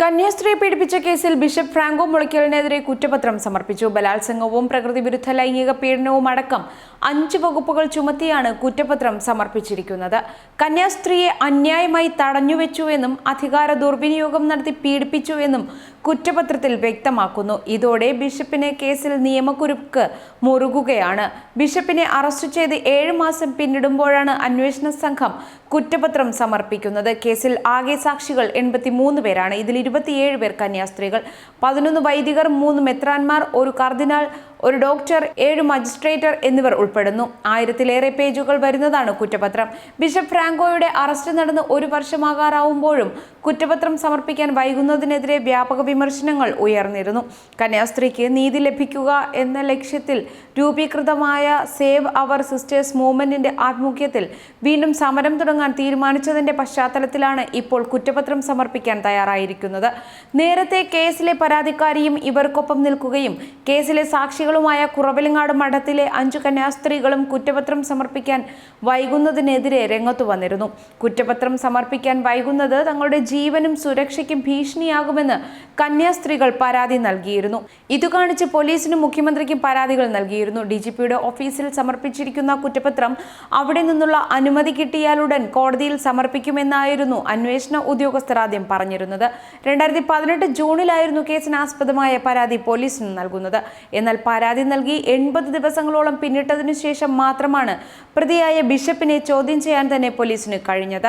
കന്യാസ്ത്രീയെ പീഡിപ്പിച്ച കേസിൽ ബിഷപ്പ് ഫ്രാങ്കോ മുളയ്ക്കലിനെതിരെ കുറ്റപത്രം സമർപ്പിച്ചു. ബലാത്സംഗവും പ്രകൃതി വിരുദ്ധ ലൈംഗിക പീഡനവും അടക്കം അഞ്ച് വകുപ്പുകൾ ചുമത്തിയാണ് കുറ്റപത്രം സമർപ്പിച്ചിരിക്കുന്നത്. കന്യാസ്ത്രീയെ അന്യായമായി തടഞ്ഞുവെച്ചുവെന്നും അധികാര ദുർവിനിയോഗം നടത്തി പീഡിപ്പിച്ചു എന്നും കുറ്റപത്രത്തിൽ വ്യക്തമാക്കുന്നു. ഇതോടെ ബിഷപ്പിനെ കേസിൽ നിയമക്കുരുക്ക് മുറുകുകയാണ്. ബിഷപ്പിനെ അറസ്റ്റ് ചെയ്ത് ഏഴ് മാസം പിന്നിടുമ്പോഴാണ് അന്വേഷണ സംഘം കുറ്റപത്രം സമർപ്പിക്കുന്നത്. കേസിൽ ആകെ സാക്ഷികൾ എൺപത്തിമൂന്ന് പേരാണ്. ഇതിൽ ഇരുപത്തിയേഴ് പേർ കന്യാസ്ത്രീകൾ പതിനൊന്ന് വൈദികർ മൂന്ന് മെത്രാന്മാർ ഒരു കർദിനാൾ ഒരു ഡോക്ടർ ഏഴ് മജിസ്ട്രേറ്റർ എന്നിവർ ഉൾപ്പെടുന്നു. ആയിരത്തിലേറെ പേജുകൾ വരുന്നതാണ് കുറ്റപത്രം. ബിഷപ്പ് ഫ്രാങ്കോയുടെ അറസ്റ്റ് നടന്ന് ഒരു വർഷമാകാറാവുമ്പോഴും കുറ്റപത്രം സമർപ്പിക്കാൻ വൈകുന്നതിനെതിരെ വ്യാപക വിമർശനങ്ങൾ ഉയർന്നിരുന്നു. കന്യാസ്ത്രീക്ക് നീതി ലഭിക്കുക എന്ന ലക്ഷ്യത്തിൽ രൂപീകൃതമായ സേവ് അവർ സിസ്റ്റേഴ്സ് മൂവ്മെന്റിന്റെ ആഭിമുഖ്യത്തിൽ വീണ്ടും സമരം തുടങ്ങാൻ തീരുമാനിച്ചതിന്റെ പശ്ചാത്തലത്തിലാണ് ഇപ്പോൾ കുറ്റപത്രം സമർപ്പിക്കാൻ തയ്യാറായിരിക്കുന്നത്. നേരത്തെ കേസിലെ പരാതിക്കാരിയും ഇവർക്കൊപ്പം നിൽക്കുകയും കേസിലെ സാക്ഷികളുമായ കുറവിലങ്ങാട് മഠത്തിലെ അഞ്ചു കന്യാസ്ത്രീകളും കുറ്റപത്രം സമർപ്പിക്കാൻ വൈകുന്നതിനെതിരെ രംഗത്തു വന്നിരുന്നു. കുറ്റപത്രം സമർപ്പിക്കാൻ വൈകുന്നത് തങ്ങളുടെ ജീവനും സുരക്ഷയ്ക്കും ഭീഷണിയാകുമെന്ന് കന്യാസ്ത്രീകൾ പരാതി നൽകിയിരുന്നു. ഇതു കാണിച്ച് പോലീസിനും മുഖ്യമന്ത്രിക്കും പരാതികൾ നൽകിയിരുന്നു. ഡി ജി പിയുടെ ഓഫീസിൽ സമർപ്പിച്ചിരിക്കുന്ന കുറ്റപത്രം അവിടെ നിന്നുള്ള അനുമതി കിട്ടിയാലുടൻ കോടതിയിൽ സമർപ്പിക്കുമെന്നായിരുന്നു അന്വേഷണ ഉദ്യോഗസ്ഥർ ആദ്യം പറഞ്ഞിരുന്നത്. രണ്ടായിരത്തി പതിനെട്ട് ജൂണിലായിരുന്നു കേസിനാസ്പദമായ പരാതി പോലീസിന് നൽകുന്നത്. എന്നാൽ പരാതി നൽകി എൺപത് ദിവസങ്ങളോളം പിന്നിട്ടതിനു ശേഷം മാത്രമാണ് പ്രതിയായ ബിഷപ്പിനെ ചോദ്യം ചെയ്യാൻ തന്നെ പോലീസിന് കഴിഞ്ഞത്.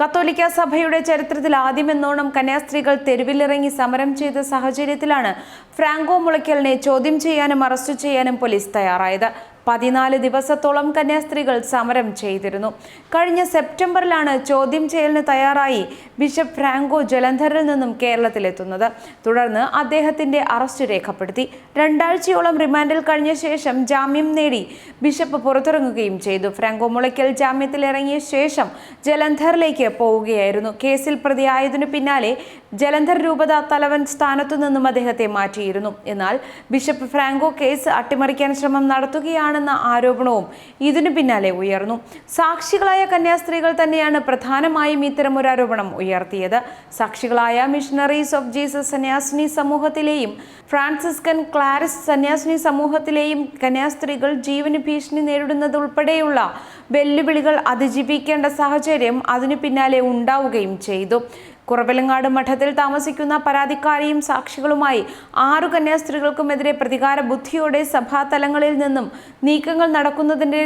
കത്തോലിക്ക സഭയുടെ ചരിത്രത്തിൽ ആദ്യമെന്നോണം കന്യാസ്ത്രീകൾ തെരുവിലിറങ്ങി സമരം ചെയ്ത സാഹചര്യത്തിലാണ് ഫ്രാങ്കോ മുളയ്ക്കലിനെ ചോദ്യം ചെയ്യാനും അറസ്റ്റ് ചെയ്യാനും പോലീസ് തയ്യാറായത്. പതിനാല് ദിവസത്തോളം കന്യാസ്ത്രീകൾ സമരം ചെയ്തിരുന്നു. കഴിഞ്ഞ സെപ്റ്റംബറിലാണ് ചോദ്യം ചെയ്യലിന് തയ്യാറായി ബിഷപ്പ് ഫ്രാങ്കോ ജലന്ധറിൽ നിന്നും കേരളത്തിലെത്തുന്നത്. തുടർന്ന് അദ്ദേഹത്തിന്റെ അറസ്റ്റ് രേഖപ്പെടുത്തി. രണ്ടാഴ്ചയോളം റിമാൻഡിൽ കഴിഞ്ഞ ശേഷം ജാമ്യം നേടി ബിഷപ്പ് പുറത്തിറങ്ങുകയും ചെയ്തു. ഫ്രാങ്കോ മുളയ്ക്കൽ ജാമ്യത്തിൽ ഇറങ്ങിയ ശേഷം ജലന്ധറിലേക്ക് പോവുകയായിരുന്നു. കേസിൽ പ്രതിയായതിനു പിന്നാലെ ജലന്ധർ രൂപത തലവൻ സ്ഥാനത്തു നിന്നും അദ്ദേഹത്തെ മാറ്റിയിരുന്നു. എന്നാൽ ബിഷപ്പ് ഫ്രാങ്കോ കേസ് അട്ടിമറിക്കാൻ ശ്രമം നടത്തുകയാണെന്ന ആരോപണവും ഇതിനു പിന്നാലെ ഉയർന്നു. സാക്ഷികളായ കന്യാസ്ത്രീകൾ തന്നെയാണ് പ്രധാനമായും ഒരു ആരോപണം ഉയർത്തിയത്. സാക്ഷികളായ മിഷണറീസ് ഓഫ് ജീസസ് സന്യാസിനി സമൂഹത്തിലെയും ഫ്രാൻസിസ്കൻ ക്ലാരിസ് സന്യാസിനി സമൂഹത്തിലെയും കന്യാസ്ത്രീകൾ ജീവന് ഭീഷണി നേരിടുന്നത് ഉൾപ്പെടെയുള്ള വെല്ലുവിളികൾ അതിജീവിക്കേണ്ട സാഹചര്യം അതിനു പിന്നാലെ ഉണ്ടാവുകയും ചെയ്തു. കുറവിലങ്ങാട് മഠത്തിൽ താമസിക്കുന്ന പരാതിക്കാരിയും സാക്ഷികളുമായി ആറു കന്യാസ്ത്രീകൾക്കുമെതിരെ പ്രതികാര ബുദ്ധിയോടെ സഭാതലങ്ങളിൽ നിന്നും നീക്കങ്ങൾ നടക്കുന്നതിന്റെ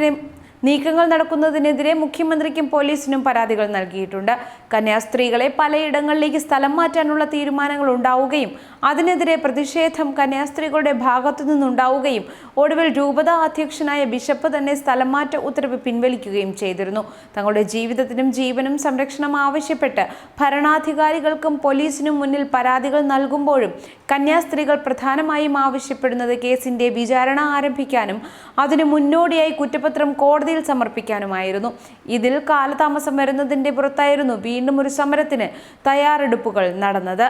നീക്കങ്ങൾ നടക്കുന്നതിനെതിരെ മുഖ്യമന്ത്രിക്കും പോലീസിനും പരാതികൾ നൽകിയിട്ടുണ്ട്. കന്യാസ്ത്രീകളെ പലയിടങ്ങളിലേക്ക് സ്ഥലം മാറ്റാനുള്ള തീരുമാനങ്ങൾ ഉണ്ടാവുകയും അതിനെതിരെ പ്രതിഷേധം കന്യാസ്ത്രീകളുടെ ഭാഗത്തുനിന്നുണ്ടാവുകയും ഒടുവിൽ രൂപത അധ്യക്ഷനായ ബിഷപ്പ് തന്നെ സ്ഥലം മാറ്റ ഉത്തരവ് പിൻവലിക്കുകയും ചെയ്തിരുന്നു. തങ്ങളുടെ ജീവിതത്തിനും ജീവനും സംരക്ഷണം ആവശ്യപ്പെട്ട് ഭരണാധികാരികൾക്കും പോലീസിനും മുന്നിൽ പരാതികൾ നൽകുമ്പോഴും കന്യാസ്ത്രീകൾ പ്രധാനമായും ആവശ്യപ്പെടുന്നത് കേസിന്റെ വിചാരണ ആരംഭിക്കാനും അതിനു മുന്നോടിയായി കുറ്റപത്രം കോടതിയിൽ സമർപ്പിക്കാനുമായിരുന്നു. ഇതിൽ കാലതാമസം വരുന്നതിന്റെ പുറത്തായിരുന്നു വീണ്ടും ഒരു സമരത്തിന് തയ്യാറെടുപ്പുകൾ നടന്നത്.